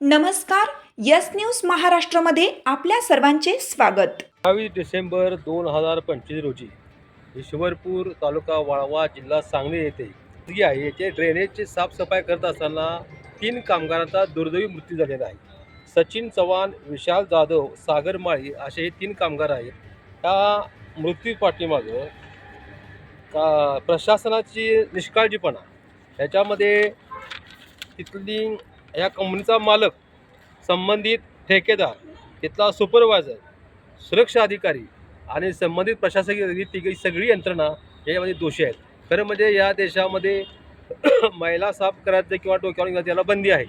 नमस्कार yes news महाराष्ट्रामध्ये आपल्या सर्वांचे स्वागत. बावीस डिसेंबर दोन हजार पंचवीस रोजी ईश्वरपूर तालुका वाळवा जिल्हा सांगली येथे जी आहे. याचे ड्रेनेजची साफसफाई करत असताना तीन कामगारांचा दुर्दैवी मृत्यू झालेला आहे. सचिन चव्हाण विशाल जाधव सागर माळी असे हे तीन कामगार आहेत. त्या मृत्यू पाठीमागं का प्रशासनाची निष्काळजीपणा ह्याच्यामध्ये तिथली या कंपनीचा मालक संबंधित ठेकेदार तिथला सुपरवायझर सुरक्षा अधिकारी आणि संबंधित प्रशासकीय तिघी सगळी यंत्रणा याच्यामध्ये दोषी आहेत. खरं म्हणजे या देशामध्ये महिला साफ करायचं किंवा डोक्यावर घ्यायचं याला बंदी आहे.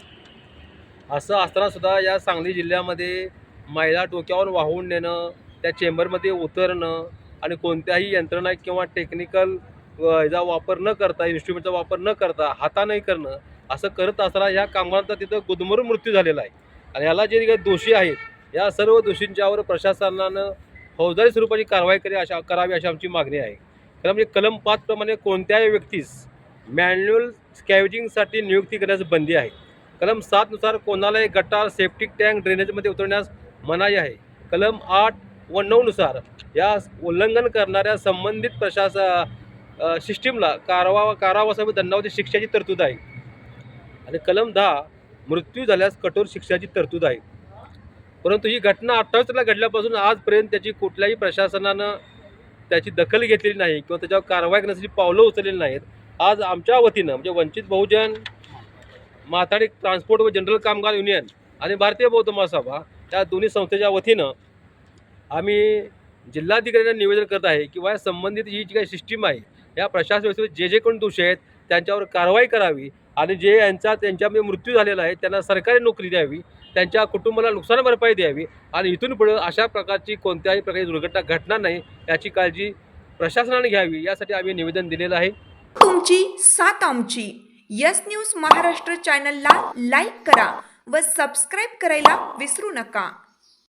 असं असतानासुद्धा या सांगली जिल्ह्यामध्ये महिला डोक्यावर वाहून नेणं त्या चेंबरमध्ये उतरणं आणि कोणत्याही यंत्रणा किंवा टेक्निकल याचा वापर न करता इन्स्ट्रुमेंटचा वापर न करता हाताने करणं असं करत असताना या कामगारांचा तिथं गुदमरून मृत्यू झालेला आहे. आणि याला जे काही दोषी आहेत या सर्व दोषींच्यावर प्रशासनानं फौजदारी स्वरूपाची कारवाई करी अशा करावी अशी आमची मागणी आहे. खरं म्हणजे कलम पाचप्रमाणे कोणत्याही व्यक्तीस मॅन्युअल स्कॅवेजिंगसाठी नियुक्ती करण्यास बंदी आहे. कलम सातनुसार कोणालाही गटार सेप्टिक टँक ड्रेनेजमध्ये उतरण्यास मनाई आहे. कलम आठ व नऊनुसार या उल्लंघन करणाऱ्या संबंधित प्रशासन सिस्टीमला कारवा कारावासावी दंडावधी शिक्षेची तरतूद आहे. आणि कलम दहा मृत्यू झाल्यास कठोर शिक्षाची तरतूद आहे. परंतु ही घटना अठ्ठावीसला घडल्यापासून आजपर्यंत त्याची कुठल्याही प्रशासनानं त्याची दखल घेतलेली नाही किंवा त्याच्यावर कारवाई करण्यासाठी पावलं उचललेली नाहीत. आज आमच्या वतीनं म्हणजे वंचित बहुजन माथाडी ट्रान्सपोर्ट व जनरल कामगार युनियन आणि भारतीय बौद्ध महासभा या दोन्ही संस्थेच्या वतीनं आम्ही जिल्हाधिकाऱ्यांना निवेदन करत आहे किंवा या संबंधित ही जी काही सिस्टीम आहे या प्रशासन व्यवस्थेत जे जे कोण दोषी आहेत त्यांच्यावर कारवाई करावी. आणि जे यांचा त्यांच्यामध्ये म्हणजे मृत्यू झालेला आहे त्यांना सरकारी नोकरी द्यावी त्यांच्या कुटुंबाला नुकसान भरपाई द्यावी आणि इथून पुढे अशा प्रकारची कोणत्याही प्रकारची दुर्घटना घटणार नाही याची काळजी प्रशासनाने घ्यावी यासाठी आम्ही निवेदन दिलेलं आहे. तुमची सात आमची. यस न्यूज महाराष्ट्र चॅनलला लाईक करा व सबस्क्राईब करायला विसरू नका.